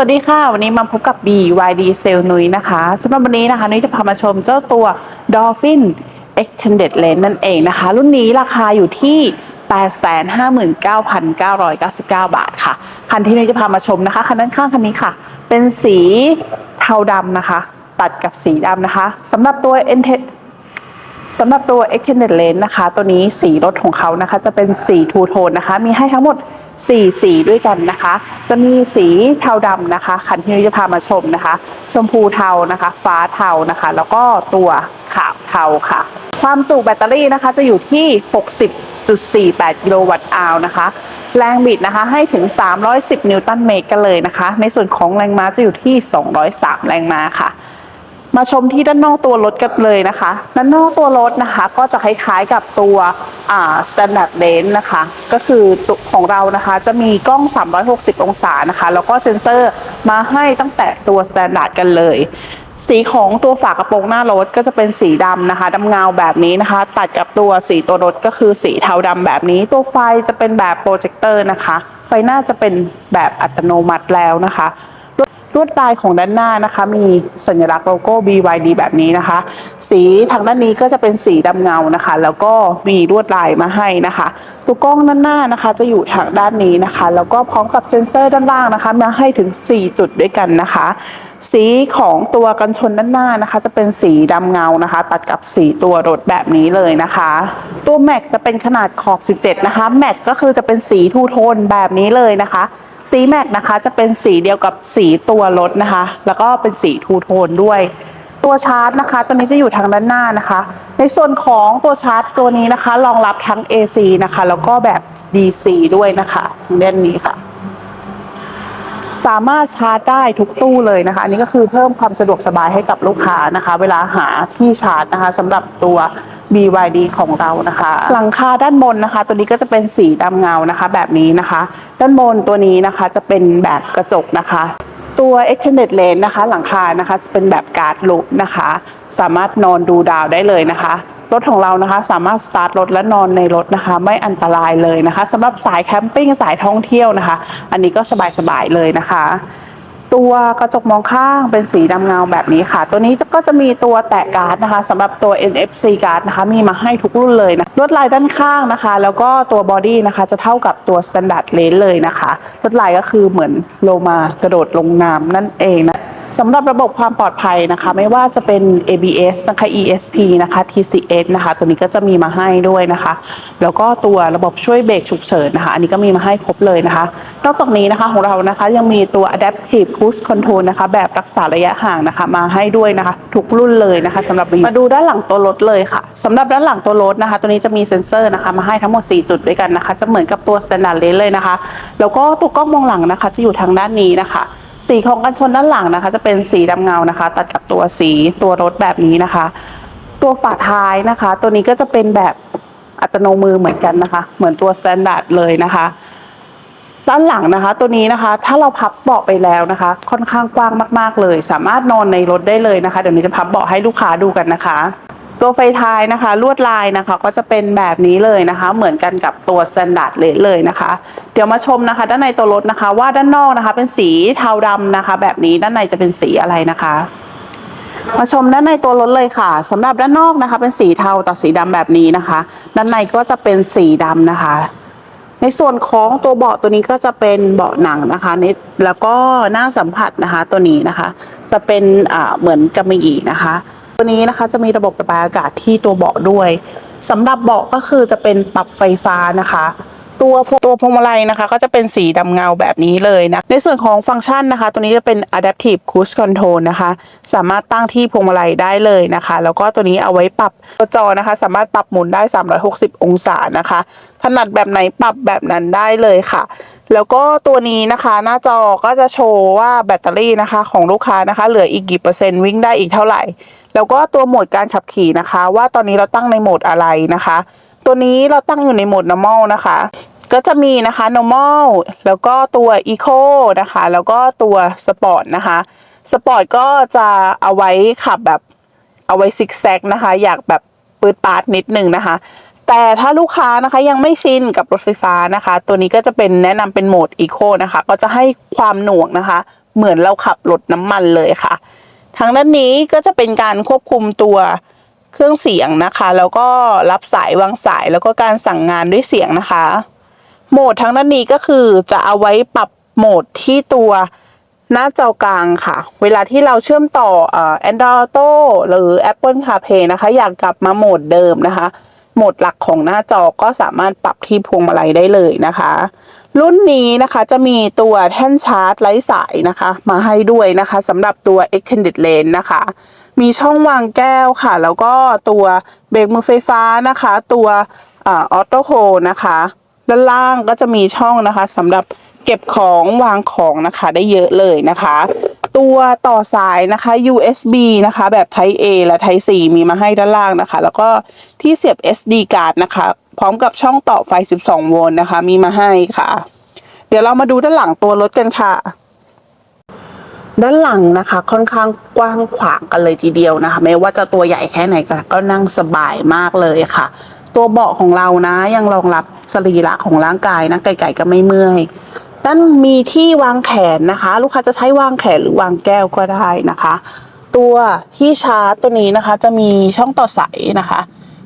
วัสดีค่ะ วันนี้มาพบกับ BYD s a l e นุ้ยนะคะสำหรับวันนี้นะคะนุ้ยจะพามาชมเจ้าตัว Dolphin Extended Range นั่นเองนะคะ รุ่นนี้ราคาอยู่ที่ 859,999 บาทค่ะ คันที่นุ้ยจะพามาชมนะคะ คันด้านข้างคันนี้ค่ะ เป็นสีเทาดำนะคะ ตัดกับสีดำนะคะสำหรับตัว สำหรับตัว Extended Range นะคะ ตัวนี้สีรถของเขานะคะ จะเป็นสีทูโทนนะคะ มีให้ทั้งหมด 4 สีด้วยกันนะคะ จะมีสีเทาดำนะคะ คันที่จะพามาชมนะคะ ชมพูเทานะคะ ฟ้าเทานะคะ แล้วก็ตัวขาวเทาค่ะ ความจุแบตเตอรี่นะคะจะอยู่ที่ 60.48 กิโลวัตต์อาวนะคะ แรงบิดนะคะให้ถึง 310 นิวตันเมตรกันเลยนะคะ ในส่วนของแรงม้าจะอยู่ที่ 203 แรงม้าค่ะ มาชมที่ด้านนอกตัวรถกันเลยนะคะ ด้านนอกตัวรถนะคะ ก็จะคล้ายๆกับตัวอ่า standard range นะคะ ก็คือตัวของเรานะคะ จะมีกล้อง 360 องศานะคะ แล้วก็เซ็นเซอร์มาให้ตั้งแต่ตัว standard กันเลย สีของตัวฝากระโปรงหน้ารถก็จะเป็นสีดำนะคะดำเงาแบบนี้นะคะ ตัดกับตัวสีตัวรถก็คือสีเทาดำแบบนี้ ตัวไฟจะเป็นแบบโปรเจคเตอร์นะคะ ไฟหน้าจะเป็นแบบอัตโนมัติแล้วนะคะ ลวดลายของด้านหน้านะคะ มีสัญลักษณ์โลโก้ BYD แบบนี้นะคะ สีทางด้านนี้ก็จะเป็นสีดำเงานะคะ แล้วก็มีลวดลายมาให้นะคะ ตัวกล้องด้านหน้านะคะจะอยู่ทางด้านนี้นะคะ แล้วก็พร้อมกับเซ็นเซอร์ด้านล่างนะคะ มาให้ถึง 4 จุดด้วยกันนะคะ สีของตัวกันชนด้านหน้านะคะ จะเป็นสีดำเงานะคะ ตัดกับสีตัวรถแบบนี้เลยนะคะ ตัวแม็กจะเป็นขนาดขอบ 17 นะคะ แม็กก็คือจะเป็นสีทูโทนแบบนี้เลยนะคะ สีแม็กนะคะจะเป็นสีเดียวกับสีตัวรถนะคะ แล้วก็เป็นสีทูโทนด้วย ตัวชาร์จนะคะ ตัวนี้จะอยู่ทางด้านหน้านะคะ ในส่วนของตัวชาร์จตัวนี้นะคะ รองรับทั้ง AC นะคะ แล้วก็แบบ DC ด้วยนะคะเล่นนี้ค่ะ สามารถชาร์จได้ทุกตู้เลยนะคะ อันนี้ก็คือเพิ่มความสะดวกสบายให้กับลูกค้านะคะ เวลาหาที่ชาร์จนะคะสำหรับตัว BYD ของเรานะคะ หลังคาด้านบนนะคะ ตัวนี้ก็จะเป็นสีดำเงานะคะ แบบนี้นะคะ ด้านบนตัวนี้นะคะจะเป็นแบบกระจกนะคะ ตัว extended range นะคะ หลังคานะคะจะเป็นแบบการ์ดลุกนะคะ สามารถนอนดูดาวได้เลยนะคะรถของเรานะคะสามารถสตาร์ทรถและนอนในรถนะคะ ไม่อันตรายเลยนะคะสำหรับสายแคมปิ้งสายท่องเที่ยวนะคะ อันนี้ก็สบายๆเลยนะคะ ตัวกระจกมองข้างเป็นสีดำเงาแบบนี้ค่ะ ตัวนี้ก็จะมีตัวแตะการ์ดนะคะสำหรับตัว NFC การ์ดนะคะ มีมาให้ทุกรุ่นเลยนะลวดลายด้านข้างนะคะ แล้วก็ตัวบอดี้นะคะ จะเท่ากับตัว Standard Range เลยนะคะลวดลายก็คือเหมือนโลมากระโดดลงน้ำนั่นเองนะ สำหรับระบบความปลอดภัยนะคะ ไม่ว่าจะเป็น ABS นะคะ ESP นะคะ TCS นะคะ ตัวนี้ก็จะมีมาให้ด้วยนะคะ แล้วก็ตัวระบบช่วยเบรกฉุกเฉินนะคะ อันนี้ก็มีมาให้ครบเลยนะคะ นอกจากนี้นะคะของเรานะคะยังมีตัว Adaptive Cruise Control นะคะ แบบรักษาระยะห่างนะคะ มาให้ด้วยนะคะ ทุกรุ่นเลยนะคะสำหรับมาดูด้านหลังตัวรถเลยค่ะสำหรับด้านหลังตัวรถนะคะ ตัวนี้จะมีเซ็นเซอร์นะคะมาให้ทั้งหมด 4 จุดด้วยกันนะคะ จะเหมือนกับตัว Standard Range เลยนะคะ แล้วก็ตัวกล้องมองหลังนะคะ จะอยู่ทางด้านนี้นะคะ สีของกันชนด้านหลังนะคะ จะเป็นสีดำเงานะคะ ตัดกับตัวสีตัวรถแบบนี้นะคะ ตัวฝาท้ายนะคะ ตัวนี้ก็จะเป็นแบบอัตโนมือเหมือนกันนะคะ เหมือนตัวสแตนดาร์ดเลยนะคะด้านหลังนะคะ ตัวนี้นะคะถ้าเราพับเบาะไปแล้วนะคะ ค่อนข้างกว้างมาก ๆ เลย สามารถนอนในรถได้เลยนะคะ เดี๋ยวนี้จะพับเบาะให้ลูกค้าดูกันนะคะ ตัวไฟท้ายนะคะ ลวดลายนะคะก็จะเป็นแบบนี้เลยนะคะ เหมือนกันกับตัวสแตนดาร์ดเลเลยนะคะ เดี๋ยวมาชมนะคะ ด้านในตัวรถนะคะ ว่าด้านนอกนะคะ เป็นสีเทาดำนะคะ แบบนี้ด้านในจะเป็นสีอะไรนะคะมาชมด้านในตัวรถเลยค่ะสำหรับด้านนอกนะคะ เป็นสีเทาตัดสีดำแบบนี้นะคะ ด้านในก็จะเป็นสีดำนะคะ ในส่วนของตัวเบาะตัวนี้ก็จะเป็นเบาะหนังนะคะในแล้วก็หน้าสัมผัสนะคะตัวนี้นะคะ จะเป็นเหมือนกำมะหยี่นะคะ ตัวนี้นะคะจะมีระบบระบายอากาศที่ตัวเบาะด้วยสำหรับเบาะก็คือจะเป็นปรับไฟฟ้านะคะ ตัวตัวพวงมาลัยนะคะ ก็จะเป็นสีดำเงาแบบนี้เลยนะ ในส่วนของฟังก์ชันนะคะ ตัวนี้จะเป็น adaptive cruise control นะคะ สามารถตั้งที่พวงมาลัยได้เลยนะคะ แล้วก็ตัวนี้เอาไว้ปรับตัวจอนะคะ สามารถปรับหมุนได้ 360 องศานะคะ ถนัดแบบไหนปรับแบบนั้นได้เลยค่ะแล้วก็ตัวนี้นะคะหน้าจอก็จะโชว์ว่าแบตเตอรี่นะคะของลูกค้านะคะ เหลืออีกกี่เปอร์เซ็นต์วิ่งได้อีกเท่าไหร่ แล้วก็ตัวโหมดการขับขี่นะคะ ว่าตอนนี้เราตั้งในโหมดอะไรนะคะ ตัวนี้เราตั้งอยู่ในโหมด normal นะคะ ก็จะมีนะคะ normal แล้วก็ตัว eco นะคะ แล้วก็ตัว sport นะคะ sport ก็จะเอาไว้ขับแบบเอาไว้ซิกแซกนะคะ อยากแบบปืดปาดนิดหนึ่งนะคะ แต่ถ้าลูกค้านะคะยังไม่ชินกับรถไฟฟ้านะคะ ตัวนี้ก็จะเป็นแนะนำเป็นโหมด eco นะคะ ก็จะให้ความหน่วงนะคะ เหมือนเราขับรถน้ำมันเลยค่ะ ทางด้านนี้ก็จะเป็นการควบคุมตัวเครื่องเสียงนะคะ แล้วก็รับสายวางสายแล้วก็การสั่งงานด้วยเสียงนะคะ โหมดทางด้านนี้ก็คือจะเอาไว้ปรับโหมดที่ตัวหน้าจอกลางค่ะ เวลาที่เราเชื่อมต่อเอ่อ Android Auto หรือ Apple CarPlay นะคะ อยากกลับมาโหมดเดิมนะคะ โหมดหลักของหน้าจอก็สามารถปรับที่พวงมาลัยได้เลยนะคะ รุ่นนี้นะคะจะมีตัวแท่นชาร์จไร้สายนะคะ มาให้ด้วยนะคะสำหรับตัว extended range นะคะ มีช่องวางแก้วค่ะ แล้วก็ตัวเบรกมือไฟฟ้านะคะ ตัวออโต้โฮนะคะด้านล่างก็จะมีช่องนะคะสำหรับเก็บของวางของนะคะได้เยอะเลยนะคะ ตัวต่อสายนะคะ USB นะคะ แบบ Type A และ Type C มีมาให้ด้านล่างนะคะ แล้วก็ที่เสียบ SD card นะคะ พร้อมกับช่องต่อไฟ 12 โวลต์นะคะ มีมาให้ค่ะ เดี๋ยวเรามาดูด้านหลังตัวรถกันค่ะ ด้านหลังนะคะ ค่อนข้างกว้างขวางกันเลยทีเดียวนะคะ ไม่ว่าจะตัวใหญ่แค่ไหนก็ก็นั่งสบายมากเลยค่ะ ตัวเบาะของเรานะ ยังรองรับสรีระของร่างกายนะไก่ๆก็ไม่เมื่อย ด้านมีที่วางแขนนะคะ ลูกค้าจะใช้วางแขนหรือวางแก้วก็ได้นะคะ ตัวที่ชาร์จตัวนี้นะคะ จะมีช่องต่อสายนะคะ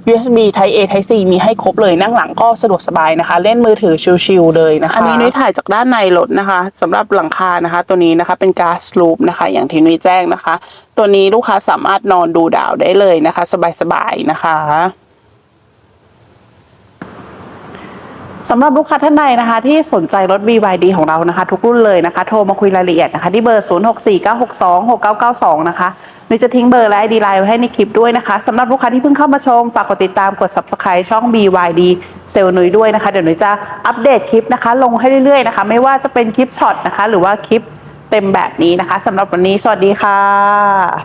USB Type A Type C มีให้ครบเลยนั่งหลังก็สะดวกสบายนะคะ เล่นมือถือชิลๆเลยนะคะ อันนี้นุ้ยถ่ายจากด้านในรถนะคะสำหรับหลังคานะคะ ตัวนี้นะคะเป็นก๊าซลูปนะคะ อย่างที่นุ้ยแจ้งนะคะ ตัวนี้ลูกค้าสามารถนอนดูดาวได้เลยนะคะ สบายๆนะคะ สำหรับลูกค้าท่านใดนะคะ ที่สนใจรถ BYD ของเรานะคะ ทุกรุ่นเลยนะคะ โทรมาคุยรายละเอียดนะคะ ที่เบอร์ 0649626992 นะคะนุ้ยจะทิ้งเบอร์และ ID ไลน์ไว้ให้ในคลิปด้วยนะคะสำหรับลูกค้าที่เพิ่งเข้ามาชม ฝากกดติดตามกด Subscribe ช่อง BYD เซลนุยด้วยนะคะ เดี๋ยวนุ้ยจะอัปเดตคลิปนะคะ ลงให้เรื่อยๆนะคะ ไม่ว่าจะเป็นคลิปช็อตนะคะ หรือว่าคลิปเต็มแบบนี้นะคะสำหรับวันนี้ สวัสดีค่ะ